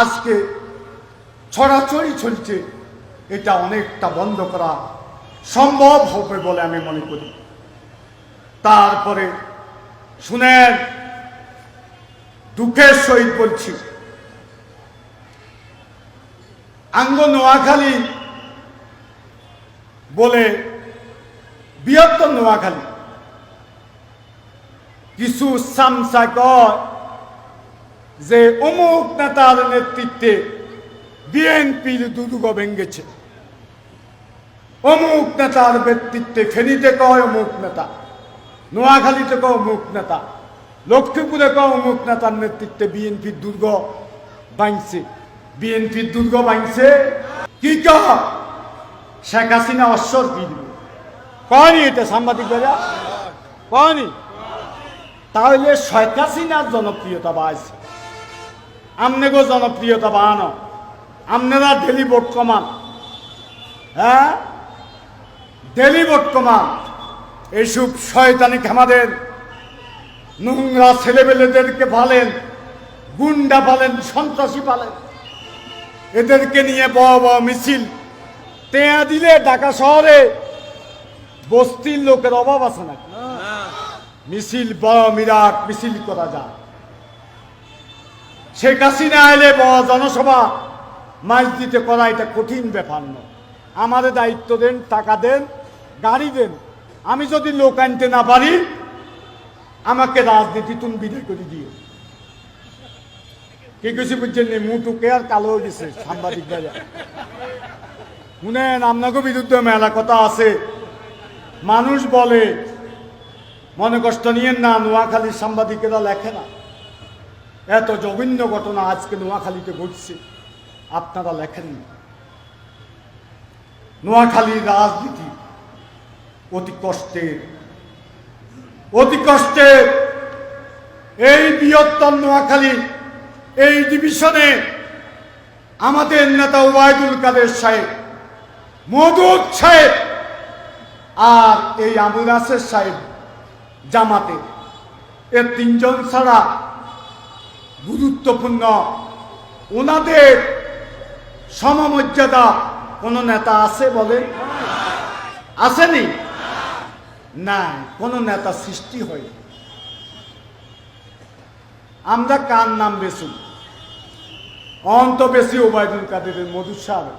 আজকে ছড়াছড়ি চলছে, এটা অনেকটা বন্ধ করা সম্ভব হবে বলে আমি মনে করি। তারপরে শুনেন, দুঃখের সহিত বলছি, আঙ্গ নোয়াখালী বলে বৃহত্তর নোয়াখালী, কিছু সামসা কয় যে অমুক নেতার নেতৃত্বে বিএনপির দুর্গ ভেঙ্গেছে। অমুক নেতার ব্যক্তিত্বে ফেনীতে কয় অমুক নেতা, নোয়াখালীতে কয় অমুক নেতা, লক্ষ্মীপুরে কয় অমুক নেতার নেতৃত্বে বিএনপির দুর্গ ভাঙছে। বিএনপির দুর্গ ভাঙছে? কি কহ শেখ হাসিনা অশ্বর কি দিবে? কয়নি এটা সাংবাদিক বেলা কয়নি? তাহলে শেখ হাসিনার জনপ্রিয়তা বাড়ছে। আমনেগো জনপ্রিয়তা বাড়ানো। আপনারা ডেলি ভোট কমান। হ্যাঁ? ডেলি ভোট কমান। এইসব শয়তানি আমাদের নোংরা ছেলেবেলেদেরকে পালেন গুন্ডা পালেন সন্ত্রাসী পালেন। এদেরকে নিয়ে বড় বড় মিছিল। তেয়া দিলে ঢাকা শহরে বস্তির লোকের অভাব আছে না। মিছিল বড় বিরাট মিছিল করা যায়। শেখ হাসিনা এলে জনসভা মাছ দিতে করা এটা কঠিন ব্যাপার নয় আমাদের দায়িত্ব দেন, টাকা দেন, গাড়ি দেন। আমি যদি লোক আনতে না পারি, আমাকে রাজনীতি তুমি বিদায় করে দিও। কে কিছু বুঝছেন নি? মুটুকে আর কালো হয়ে গেছে, সাংবাদিক বাজার শুনেন, আপনাকে বিরুদ্ধে মেলা কথা আছে। মানুষ বলে, মনে কষ্ট নিয়েন না, নোয়াখালীর সাংবাদিকেরা লেখে না। এত জঘন্য ঘটনা আজকে নোয়াখালীতে ঘটছে, আপনারা লেখেননি নোয়াখালীর রাজনীতি অতি কষ্টের। অতি কষ্টের। এই বৃহত্তম নোয়াখালী, এই ডিভিশনে আমাদের নেতা ওবায়দুল কাদের সাহেব, মদুদ সাহেব আর এই আবুল নাসের সাহেব জামাতে। এর তিনজন ছাড়া গুরুত্বপূর্ণ ওনাদের সমমর্যাদা কোনো নেতা আছে বলে? আসেনি? না কোনো নেতা সৃষ্টি হয় আমরা কার নাম বেশি অন্ত বেশি ওবায়দুল কাদেরের মধুর সাহেব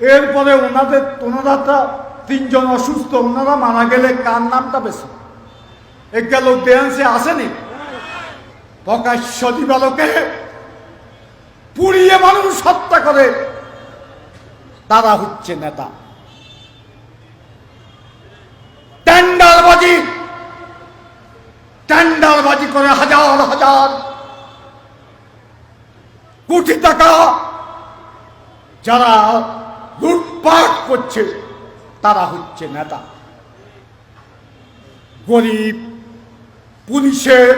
এরপরে ওনাদের ওনারা তিনজন অসুস্থ, ওনারা মারা গেলে কার নামটা বেশি একটা লোক দেহাংশে আসেনি? প্রকাশ্য দিবালোকে পুড়িয়ে মানুষ হত্যা করে, তারা হচ্ছে নেতা। টেন্ডারবাজি টেন্ডারবাজি করে হাজার হাজার কোটি টাকা যারা লুটপাট করছে, তারা হচ্ছে নেতা। গরিব, পুলিশের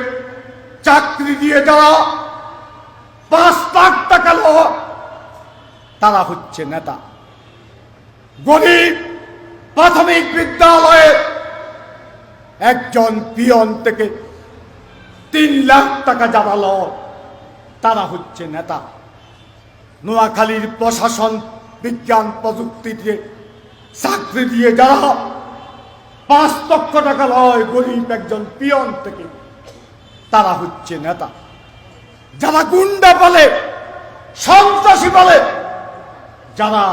চাকরি দিয়ে যারা পাঁচ লাখ টাকা লো তারা হচ্ছে নেতা। গরিব প্রাথমিক বিদ্যালয়ে একজন পিয়ন থেকে তিন লাখ টাকা যারা ল তারা হচ্ছে নেতা। নোয়াখালীর প্রশাসন, বিজ্ঞান, প্রযুক্তি দিয়ে চাকরি দিয়ে যারা পাঁচ লক্ষ টাকা লয় গরিব একজন পিয়ন থেকে তারা হচ্ছে নেতা। যারা গুন্ডা বলে সন্ত্রাসী বলে যারা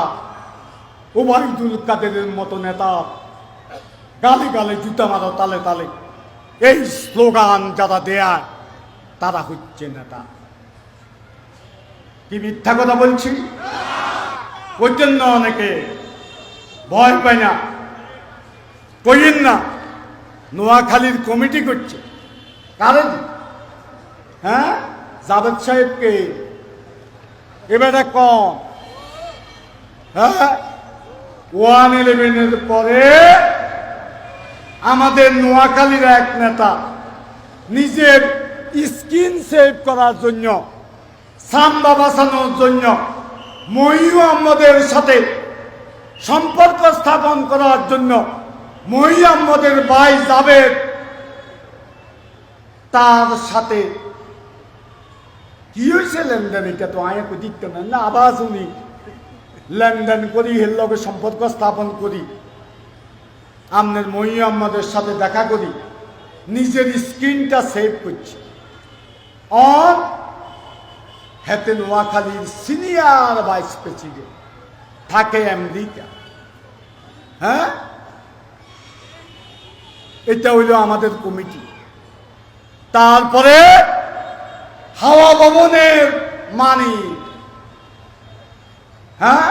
ওবায়দুল কাদেরের মতো নেতা, গালে গালে, জুতা মারো, তালে তালে, এই স্লোগান যারা দেয়া, তারা হচ্ছে নেতা। কি মিথ্যা কথা বলছি? ওই জন্য অনেকে ভয় পায় না। কইেন না, নোয়াখালীর কমিটি করছে। কারণ হ্যাঁ? জাভেদ সাহেবকে। এবারে কম। হ্যাঁ? ওয়ান ইলেভেনের পরে আমাদের নোয়াখালীর এক নেতা নিজের স্কিন সেভ করার জন্য, সাম্বা বাঁচানোর জন্য মহিউ আহমদের সাথে সম্পর্ক স্থাপন করার জন্য মহি আহমদের ভাই জাবেদ তার সাথে কি হয়েছে লেনদেন এটা তো আয়া না আবার উনি লেনদেন করি লগে সম্পর্ক স্থাপন করি আমনের মহি আমাদের সাথে দেখা করি নিজের স্ক্রিনটা সেভ করছি অন হেতে নোয়াখালীর সিনিয়র ভাইস প্রেসিডেন্ট থাকে আমেরিকা হ্যাঁ এটা হইল আমাদের কমিটি তারপরে হাওয়া ভবনের মানি হ্যাঁ?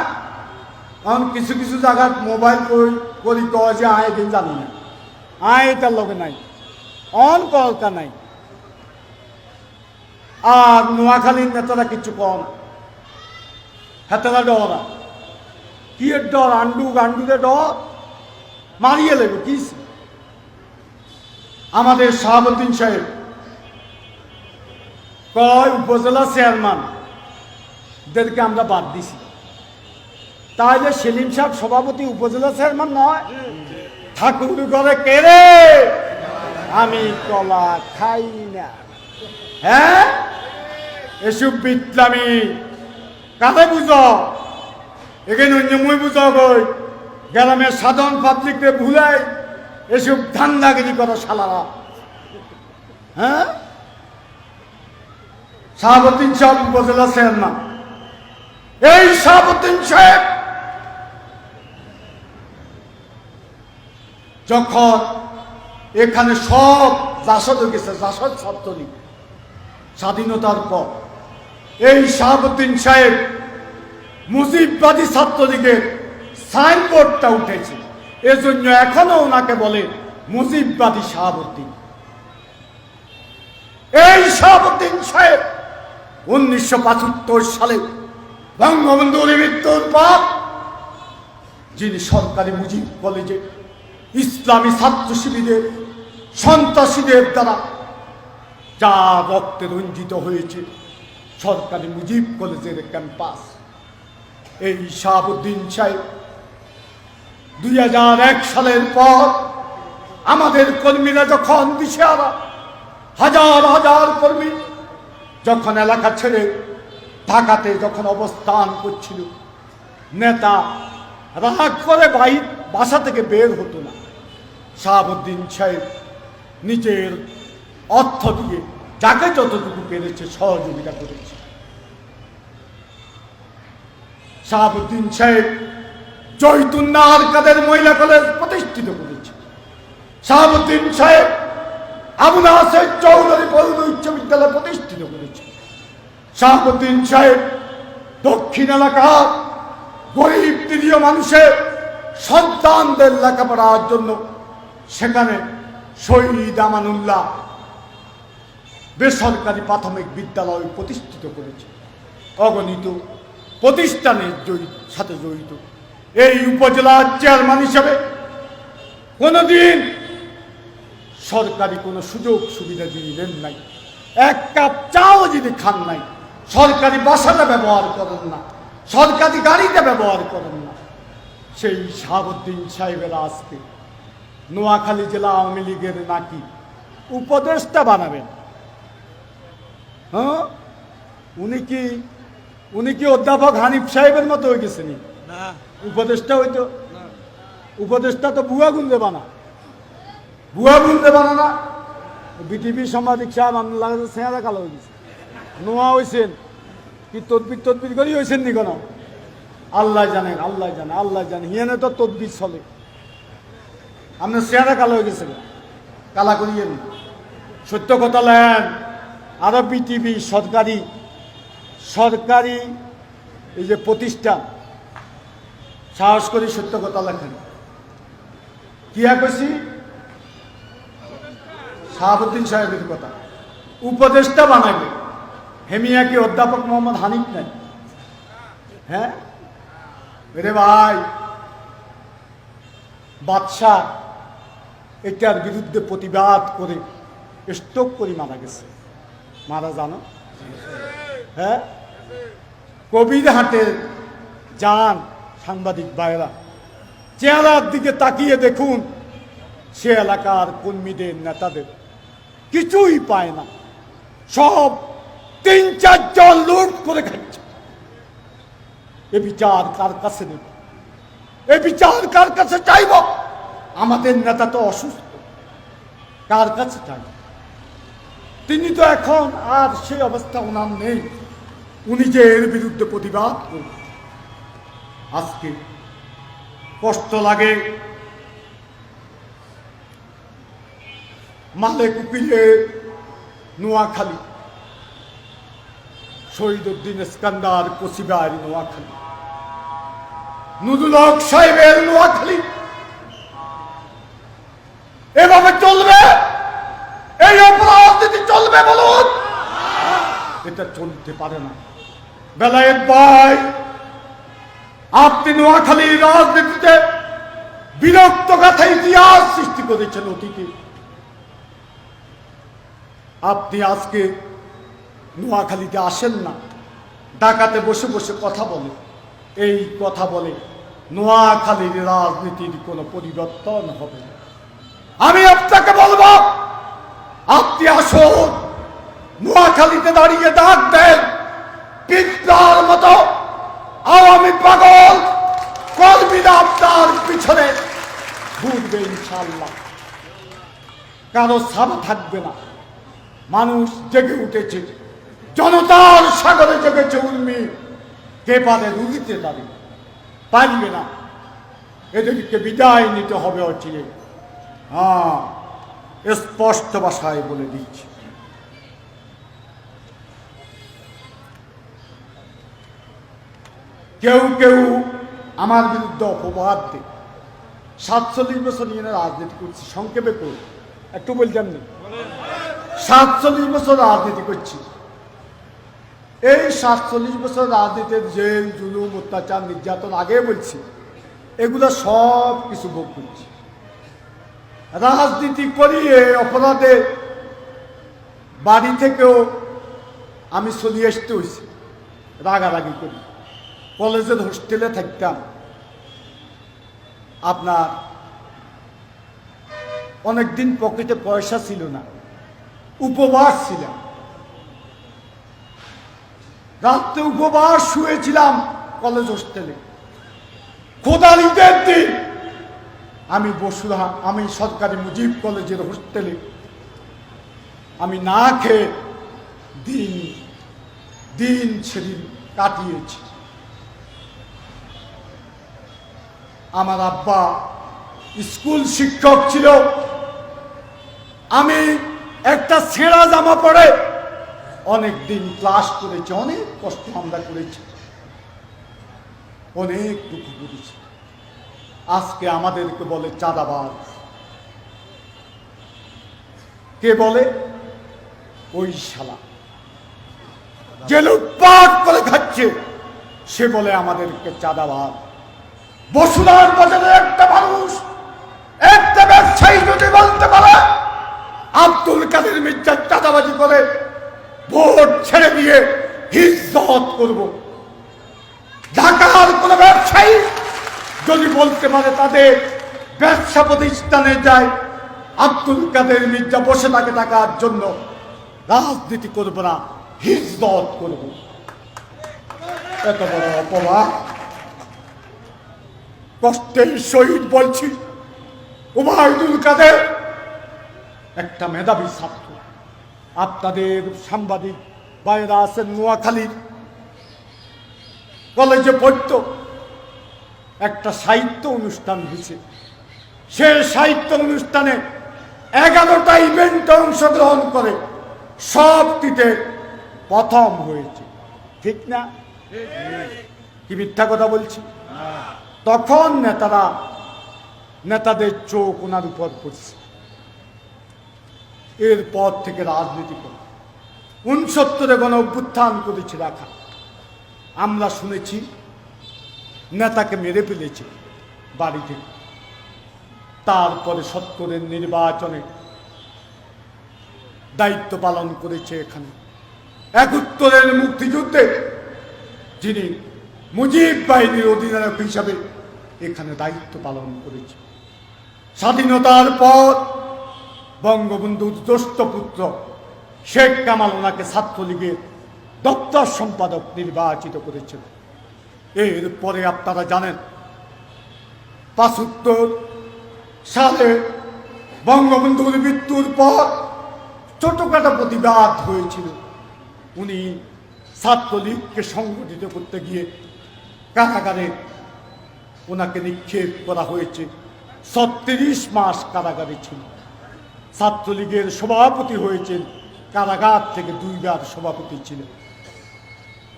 এখন কিছু কিছু জায়গায় মোবাইল করি কয় যে আয় দিন জানি না। আয় এটার লগে নাই, অন কলকা নাই। আর নোয়াখালীর নেতারা কিছু কম হেতারা ডরা। কি এর ডর? আন্ডু গান্ডুরে ডর? মারিয়ে লেগে কি আমাদের শাহাবুদ্দিন সাহেব কয় উপজেলা চেয়ারম্যান? দেরকে আমরা বাদ দিছি। তাহলে সেলিম সাহেব সভাপতি উপজেলা চেয়ারম্যান নয়? ঠাকুর করে কেড়ে আমি কলা খাই না। হ্যাঁ? এসব বিদ্যামি কাকে বুঝ? এখানে মুই বুঝ গই গ্রামের সাধারণ পাবলিককে ভুলাই এসব ধান্দাগিরি করো শালারা। হ্যাঁ? শাহাবুদ্দিন সাহেব উপজেলা চেয়ারম্যান এই শাহাবুদ্দিন সাহেব যখন এখানে সব জাসদ গেছে জাসদ ছাত্রলীগ স্বাধীনতার পর, এই শাহাবুদ্দিন সাহেব মুজিববাদী ছাত্রলীগের সাইনবোর্ডটা উঠেছে। এজন্য এখনও ওনাকে বলে মুজিববাদী শাহাবুদ্দিন এই শাহাবুদ্দিন সাহেব উনিশশো পঁচাত্তর সালে বঙ্গবন্ধুর মৃত্যুর পর যিনি সরকারি মুজিব কলেজে ইসলামী ছাত্র শিবিরের সন্ত্রাসীদের দ্বারা যা রক্তে রঞ্জিত হয়েছে সরকারি মুজিব কলেজের ক্যাম্পাস। এই শাহাবুদ্দিন সাহেব দুই হাজার এক সালের পর আমাদের কর্মীরা যখন দিশে দিশেহারা, হাজার হাজার কর্মী যখন এলাকা ছেড়ে ঢাকাতে যখন অবস্থান করছিল, নেতা রাগ করে বাই, বাসা থেকে বের হতো না। শাহাবুদ্দিন সাহেব নিজের অর্থ দিয়ে যাকে যতটুকু পেরেছে সহযোগিতা করেছে। শাহাবুদ্দিন সাহেব জৈতুন্নাহার কাদের মহিলা কলেজ প্রতিষ্ঠিত করেছে। শাহাবুদ্দিন সাহেব আবু নাসের চৌধুরী পৌর উচ্চ বিদ্যালয় প্রতিষ্ঠিত করেছে। শাহাবুদ্দিন সাহেব, দক্ষিণ এলাকার গরিব তৃতীয় মানুষের সন্তানদের লেখাপড়ার জন্য সেখানে শহীদ আমানুল্লাহ বেসরকারি প্রাথমিক বিদ্যালয় প্রতিষ্ঠিত করেছে। অগণিত প্রতিষ্ঠানের জড়িত সাথে জড়িত। এই উপজেলার চেয়ারম্যান হিসেবে কোনোদিন সরকারি কোনো সুযোগ সুবিধা যিনি নেন নাই। এক কাপ চাও যদি খান নাই সরকারি বাসাটা ব্যবহার করেন না সরকারি গাড়িটা ব্যবহার করেন না। সেই শাহাবুদ্দিন সাহেবের আজকে নোয়াখালী জেলা আওয়ামী লীগের নাকি উপদেষ্টা বানাবেন। হ্যাঁ? উনি কি উনি কি অধ্যাপক হানিফ সাহেবের মতো হয়ে গেছেন? উপদেষ্টা হইতো উপদেষ্টা তো বুয়া গুন্দে বানা। বুয়া গুন্দে বানা না। বিটিভি সাংবাদিক সাহেব আপনার লাগাতে চেহারা কালো হয়ে গেছে। নোয়া হয়েছেন কি তদবির তদবির করি হয়েছেন নি কোনো? আল্লাহ জানেন, আল্লাহ জানে আল্লাহ জানে। হিয়ানে তো তদবির চলে। আপনার চেহারা কালো হয়ে গেছে কালা করিয়ে করিয়েন সত্য কথা লেন। আরও বিটিভি সরকারি সরকারি এই যে প্রতিষ্ঠান, সাহস করে সত্য কথা লেখেন। কি কইছি? শাহাবুদ্দিন সাহেবের কথা। উপদেষ্টা বানাবে হেমিয়াকে অধ্যাপক মোহাম্মদ হানিফ নেন হ্যাঁ? রে ভাই, বাদশাহ এটার বিরুদ্ধে প্রতিবাদ করে স্ট্রোক করে মারা গেছে। মারা জানো? হ্যাঁ? কবির হাটে যান সাংবাদিক ভাইরা চেহারার দিকে তাকিয়ে দেখুন, সে এলাকার কর্মীদের, নেতাদের কিছুই পায় না। সব তিন চারজন লুট করে খাচ্ছে। এ বিচার কার কাছে নেব? এ বিচার কার কাছে চাইব? আমাদের নেতা তো অসুস্থ। কার কাছে চাইব? তিনি তো এখন আর সেই অবস্থা ওনার নেই। উনি যে এর বিরুদ্ধে প্রতিবাদ করবেন। আজকে কষ্ট লাগে। মালে কুপিলে নোয়াখালী শহীদ উদ্দিন ইস্কান্দার কসিবার নোয়াখালী। নুরুল হক সাহেবের নোয়াখালী। এভাবে চলবে? এই অপরাধ যদি চলবে বলুন? এটা চলতে পারে না। বেলায়েত ভাই, আপনি নোয়াখালীর রাজনীতিতে বিরক্ত গাথা ইতিহাস সৃষ্টি করেছেন অতীতে। আপনি আজকে নোয়াখালীতে আসেন না। ডাকাতে বসে বসে কথা বলে। এই কথা বলে, নোয়াখালীর রাজনীতির কোনো পরিবর্তন হবে না। আমি আপনাকে বলব, আপনি আসুন, নোয়াখালীতে দাঁড়িয়ে ডাক দেন পিঁপড়ার মতো আওয়ামী পাগল কর্মীরা আপনার পিছনে ঘুরবে ইনশাল্লাহ কারও সাবা থাকবে না। মানুষ জেগে উঠেছে। জনতার সাগরে জেগেছে উর্মি। কে পারে রুগীতে দাঁড়িয়ে পারবে না। এদেরকে বিদায় নিতে হবে অচিরে। হ্যাঁ স্পষ্ট ভাষায় বলে দিচ্ছি কেউ কেউ আমার বিরুদ্ধে অপবাদ দেয়। সাতচল্লিশ বছর নিয়ে রাজনীতি করছি, সংক্ষেপে করুন একটু বলছেন সাতচল্লিশ বছর রাজনীতি করছি। এই সাতচল্লিশ বছর রাজনীতির জেল, জুলুম, অত্যাচার, নির্যাতন আগে বলছি, এগুলো সব কিছু ভোগ করছি। রাজনীতি করিয়ে অপরাধে বাড়ি থেকেও আমি চলিয়ে আসতে হয়েছি, রাগারাগি করি। কলেজের হোস্টেলে থাকতাম, আপনার অনেকদিন পকেটে পয়সা ছিল না, উপবাস ছিলাম। রাত্রে উপবাস শুয়েছিলাম কলেজ হোস্টেলে। খোদার ঈদের দিন আমি বসুরা আমি সরকারি মুজিব কলেজের হোস্টেলে। আমি না খেয়ে দিন দিন সেদিন কাটিয়েছি। আমার আব্বা স্কুল শিক্ষক ছিল। আমি একটা ছেঁড়া জামা পরে অনেক দিন ক্লাস করেছি, অনেক কষ্ট আমরা করেছি। অনেক দুঃখ করেছি। আজকে আমাদেরকে বলে চাঁদাবাজ। কে বলে? ওই শালা। যে লুটপাট করে খাচ্ছে, সে বলে আমাদেরকে চাঁদাবাজ। বসুধার বাজারে একটা মানুষ, একটা ব্যবসায়ী যদি বলতে পারে, আব্দুল কাদের মির্জার চাঁদাবাজি করে ভোট ছেড়ে দিয়ে হিজত করব। ঢাকার কোন ব্যবসায়ী যদি বলতে পারে তাদের ব্যবসা প্রতিষ্ঠানে যায়, আব্দুল কাদের মির্জা বসে থাকে টাকার জন্য, রাজনীতি করব না হিজত করব। এত বড় অপবাদ। কষ্টের সহিত বলছি উবায়দুল কাদের একটা মেধাবী ছাত্র। আপনাদের সাংবাদিক বাইরা আছেন নোয়াখালীর। কলেজে পড়ত। একটা সাহিত্য অনুষ্ঠান হয়েছে। সে সাহিত্য অনুষ্ঠানে এগারোটা ইভেন্টে অংশগ্রহণ করে সবটিতে প্রথম হয়েছে। ঠিক না? কি মিথ্যা কথা বলছি? তখন নেতারা নেতাদের চোখ ওনার উপর পড়ছে। এরপর থেকে রাজনীতি করে। উনসত্তরে গণ অভ্যুত্থান করেছে রাখা। আমরা শুনেছি, নেতাকে মেরে ফেলেছে বাড়ি থেকে তারপরে সত্তরের নির্বাচনে দায়িত্ব পালন করেছে এখানে। একুত্তরের মুক্তিযুদ্ধে যিনি মুজিব বাহিনীর অধিনায়ক হিসাবে এখানে দায়িত্ব পালন করেছে। স্বাধীনতার পর বঙ্গবন্ধুর জ্যেষ্ঠ পুত্র শেখ কামাল ওনাকে ছাত্রলীগের দপ্তর সম্পাদক নির্বাচিত করেছিল এরপরে আপনারা জানেন, পাঁচাত্তর সালে বঙ্গবন্ধুর মৃত্যুর পর ছোটখাটো প্রতিবাদ হয়েছিল। উনি ছাত্রলীগকে সংগঠিত করতে গিয়ে কারাগারে ওনাকে নিক্ষেপ করা হয়েছে। ছত্রিশ মাস কারাগারে ছিল। ছাত্রলীগের সভাপতি হয়েছেন। কারাগার থেকে দুইবার সভাপতি ছিলেন।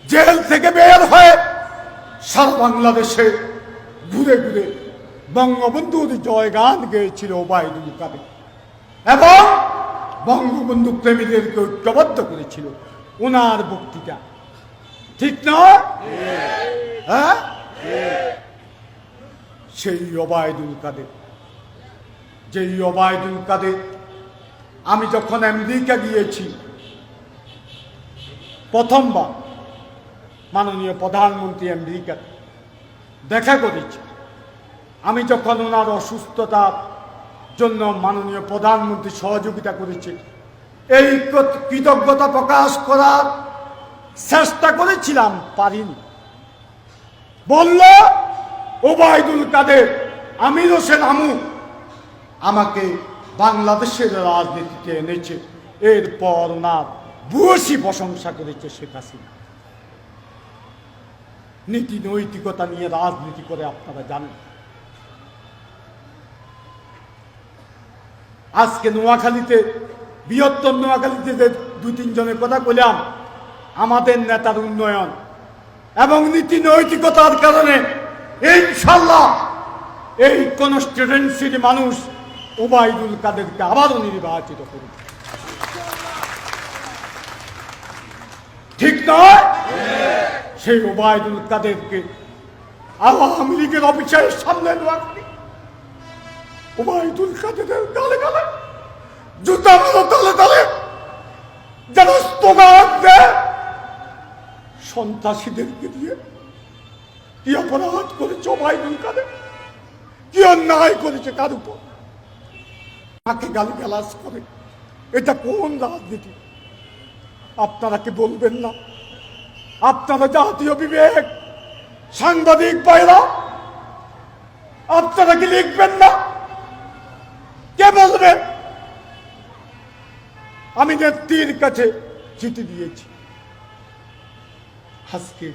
জেল থেকে বের হয়ে সারা বাংলাদেশে ঘুরে ঘুরে বঙ্গবন্ধুর জয়গান গেয়েছিল ওবায়দুল কাদের। এবং বঙ্গবন্ধু প্রেমীদেরকে ঐক্যবদ্ধ করেছিল। ওনার বক্তৃতা। ঠিক নয় হ্যাঁ? সেই ওবায়দুল কাদের। যেই ওবায়দুল কাদের আমি যখন আমেরিকা গিয়েছি, প্রথমবার মাননীয় প্রধানমন্ত্রী আমেরিকাতে দেখা করেছি। আমি যখন ওনার অসুস্থতার জন্য মাননীয় প্রধানমন্ত্রী সহযোগিতা করেছে, এই কৃতজ্ঞতা প্রকাশ করার চেষ্টা করেছিলাম, পারিনি। বলল, ওবায়দুল কাদের, আমির হোসেন আমু, আমাকে বাংলাদেশের রাজনীতিতে এনেছে, এরপর ওনার ভূয়সী প্রশংসা করেছে শেখ হাসিনা। নীতি নৈতিকতা নিয়ে রাজনীতি করে আপনারা জানেন। আজকে নোয়াখালীতে, বৃহত্তর নোয়াখালীতে যে দু তিনজনের কথা বললাম আমাদের নেতার উন্নয়ন এবং নীতি নৈতিকতার কারণে ইনশাল্লাহ এই কনস্টিটুয়েন্সির মানুষ ওবায়দুল কাদেরকে আবারও নির্বাচিত করবে ঠিক নয়? সেই ওবায়দুল কাদেরকে আওয়ামী লীগের অফিসারের সামনে নেওয়া করি। ওবায়দুল কাদেরের গালে গালে, জুতা মারো তলে তলে যেন সন্ত্রাসীদেরকে দিয়ে কি অপরাধ করেছে ওবায়দুল কাদের? কি অন্যায় করেছে কার উপর? তাকে গালি গালাজ করে। এটা কোন রাজনীতি? আপনারা কি বলবেন না? আপনারা জাতীয় বিবেক, সাংবাদিক বাইরা আপনারা কি লিখবেন না? কে বলবে? আমি নেত্রীর কাছে চিঠি দিয়েছি। আজকে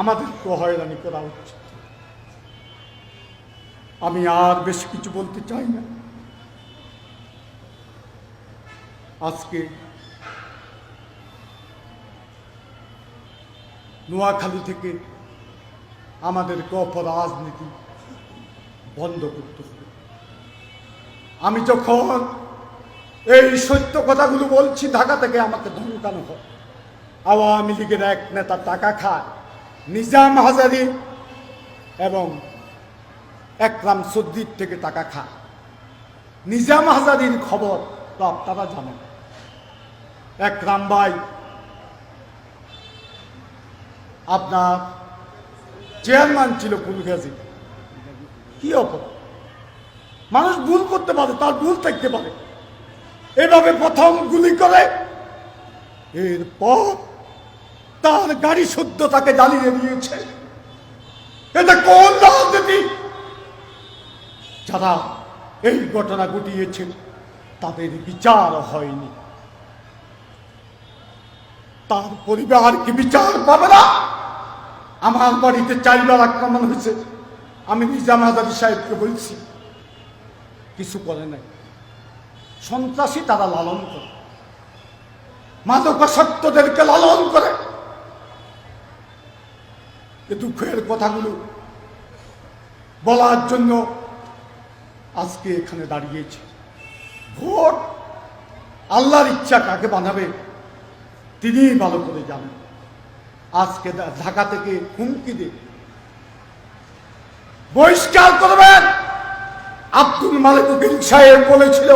আমাদেরকে হয়রানি করা উচিত। আমি আর বেশি কিছু বলতে চাই না। আজকে নোয়াখালী থেকে আমাদেরকে অপরাজনীতি বন্ধ করতে হবে। আমি যখন এই সত্য কথাগুলো বলছি, ঢাকা থেকে আমাকে ধমকানো হয়। আওয়ামী লীগের এক নেতা টাকা খায়, নিজাম হাজারি এবং একরাম সদ্দির থেকে টাকা খায়। নিজাম হাজারির খবর তো আপনারা জানেন। একরাম ভাই। আপনার চেয়ারম্যান ছিল ফুলগাজী কি অপরাধ? মানুষ ভুল করতে পারে, তার ভুল থাকতে পারে। এভাবে প্রথম গুলি করে, এরপর তার গাড়ি শুদ্ধ তাকে জ্বালিয়ে দিয়েছে। এটা কোন রাজনীতি? যারা এই ঘটনা ঘটিয়েছে তাদের বিচার হয়নি। তার পরিবার কি বিচার পাবে না? আমার বাড়িতে চারবার আক্রমণ হয়েছে। আমি নিজাম হাজারি সাহেবকে বলছি, কিছু করে নাই। সন্ত্রাসী তারা লালন করে। মাদকাসক্তদেরকে লালন করে। এ দুঃখের কথাগুলো বলার জন্য আজকে এখানে দাঁড়িয়েছে। ভোট আল্লাহর ইচ্ছা কাকে বানাবে? তিনিই ভালো করে জানেন। আজকে ঢাকা থেকে হুমকি দিয়ে বহিষ্কার করবেন। আব্দুল মালিক উকিল সাহেব বলেছিল,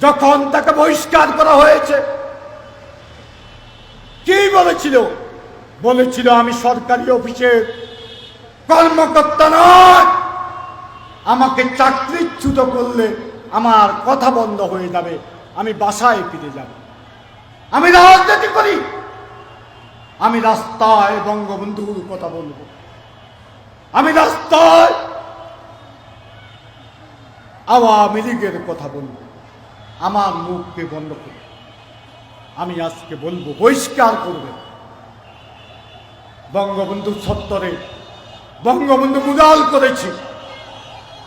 যখন তাকে বহিষ্কার করা হয়েছে, কি বলেছিল? বলেছিল, আমি সরকারি অফিসের কর্মকর্তা নয়। আমাকে চাকরিচ্যুত করলে আমার কথা বন্ধ হয়ে যাবে। আমি বাসায় ফিরে যাব। আমি রাজনীতি করি। আমি রাস্তায় বঙ্গবন্ধুর কথা বলব। আমি রাস্তায় আওয়ামী লীগের কথা বলব। আমার মুখকে বন্ধ করে। আমি আজকে বলব, বহিষ্কার করবে। বঙ্গবন্ধু সত্তরে বঙ্গবন্ধু মুদাল করেছি।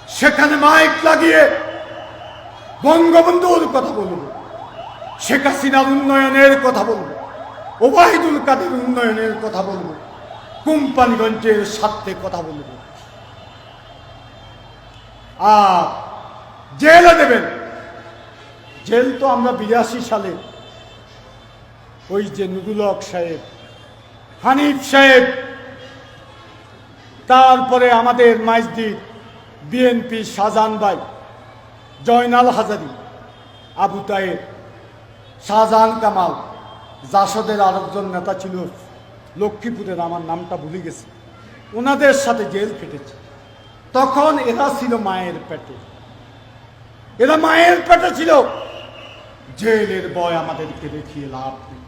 সেখানে মাইক লাগিয়ে বঙ্গবন্ধুর কথা বলব। শেখ হাসিনার উন্নয়নের কথা বলব। ওবায়দুল কাদের উন্নয়নের কথা বলব। কোম্পানিগঞ্জের স্বার্থে কথা বলব। আর জেলে দেবেন। জেল তো আমরা বিরাশি সালে ওই যে নুরুল সাহেব, হানিফ সাহেব, তারপরে আমাদের মাইজদির বিএনপি শাহজাহান ভাই, জয়নাল হাজারি, আবু তায়ের শাহজাহান কামাল, জাসদের আরেকজন নেতা ছিল, লক্ষ্মীপুরের, আমার নামটা ভুলে গেছে। ওনাদের সাথে জেল কেটেছে তখন এরা ছিল মায়ের পেটে। এরা মায়ের পেটে ছিল। জেলের বয় আমাদেরকে দেখিয়ে লাভ নেই।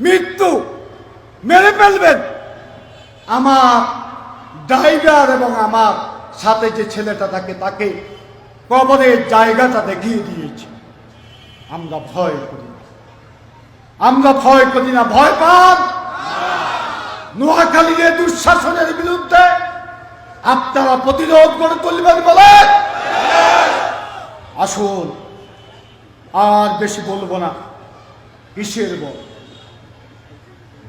মৃত্যু মেরে ফেলবেন। আমার ড্রাইভার এবং আমার সাথে যে ছেলেটা থাকে, তাকে কবরের জায়গাটা দেখিয়ে দিয়েছে। আমরা ভয় করি। আমরা ভয় করি না, ভয় পান। নোয়াখালীর দুঃশাসনের বিরুদ্ধে আপনারা প্রতিরোধ গড়ে তুলবেন বলে? আসুন, আর বেশি বলব না, কিসের বল?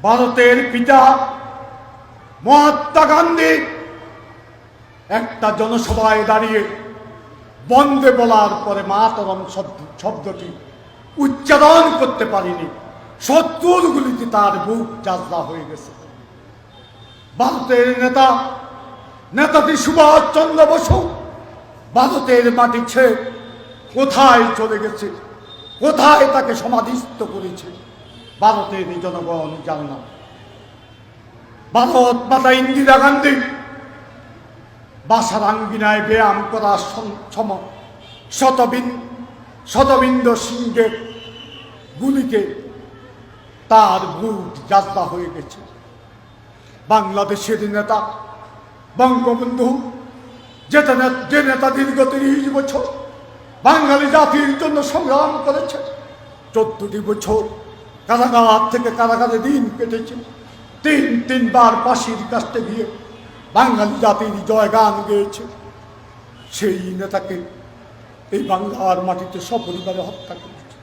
ভারতের পিতা মহাত্মা গান্ধী একটা জনসভায় দাঁড়িয়ে বন্দে বলার পরে মাতরম শব্দ শব্দটি উচ্চারণ করতে পারিনি। শত্রুরগুলিতে তার বুক যাত্রা হয়ে গেছে। ভারতের নেতা, নেতাজি সুভাষ চন্দ্র বসু ভারতের মাটি ছেড়ে কোথায় চলে গেছে? কোথায় তাকে সমাধিস্থ করেছে? ভারতের জনগণ জানে না। ভারত মাতা ইন্দিরা গান্ধী বাসার আঙ্গিনায় ব্যায়াম করার সম- সম, শতবিন, শতবিন্দ সিংহের গুলিকে তার বুক যাত্রা হয়ে গেছে। বাংলাদেশের নেতা, বঙ্গবন্ধু যে নেতা দীর্ঘ তিরিশ বছর বাঙালি জাতির জন্য সংগ্রাম করেছে, চোদ্দটি বছর কারাগার থেকে কারাগারে দিন কেটেছে, তিন তিনবার পাশির কাছতে গিয়ে বাঙালি জাতির জয়গান গেয়েছে। সেই নেতাকে এই বাংলার মাটিতে সপরিবারে হত্যা করেছে।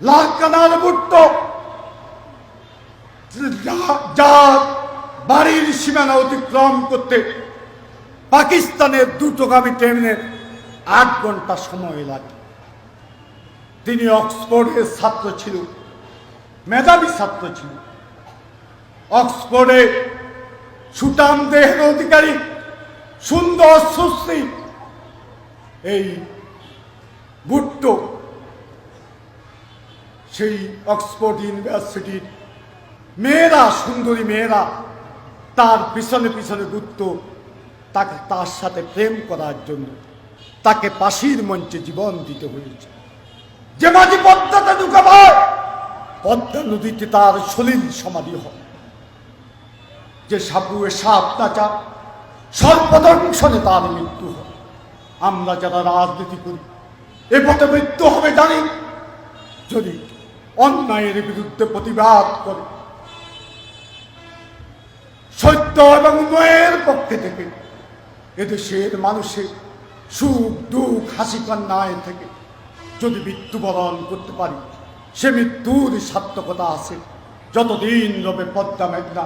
লালকানার বুট্ট যার বাড়ির সীমানা অতিক্রম করতে পাকিস্তানের দ্রুতগামী ট্রেনের আট ঘণ্টা সময় লাগে। তিনি অক্সফোর্ডের ছাত্র ছিল, মেধাবী ছাত্র ছিল। অক্সফোর্ডে সুটাম দেহের অধিকারী, সুন্দর সুশ্রী, এই ভুট্টো, সেই অক্সফোর্ড ইউনিভার্সিটির মেয়েরা, সুন্দরী মেয়েরা, তার পিছনে পিছনে ঘুরত তাকে তার সাথে প্রেম করার জন্য তাকে পাশির মঞ্চে জীবন দিতে হয়েছে। যে মাঝি পদ্মাতে ঢুকাবার, পদ্মা নদীতে তার সলিল সমাধি হয়। যে সাবুয়ে সাপ নাচা সর্বদংশনে তার মৃত্যু হয়। আমরা যারা রাজনীতি করি, এ পথে মৃত্যু হবে জানি। যদি অন্যায়ের বিরুদ্ধে প্রতিবাদ করে সত্য এবং উন্নয়নের পক্ষে থেকে এদেশের মানুষের সুখ, দুঃখ, হাসি কান্নায় থেকে যদি মৃত্যুবরণ করতে পারি, সে মৃত্যুর সার্থকতা আছে। যতদিন রবে পদ্মা মেঘনা,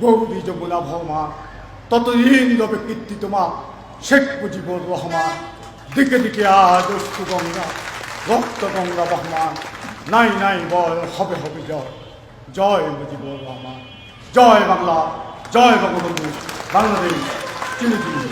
গৌরী যমুনা ভৌমা ততদিন রবে কীর্তিত মা শেখ মুজিবুর রহমান। দিকে দিকে আজ অশ্রু গঙ্গা, রক্ত গঙ্গা বহমান, নাই নাই বল, হবে হবে জয়। জয় মুজিবুর রহমান। জয় বাংলা। জয় বঙ্গবন্ধু বাংলাদেশ চিনি চিনি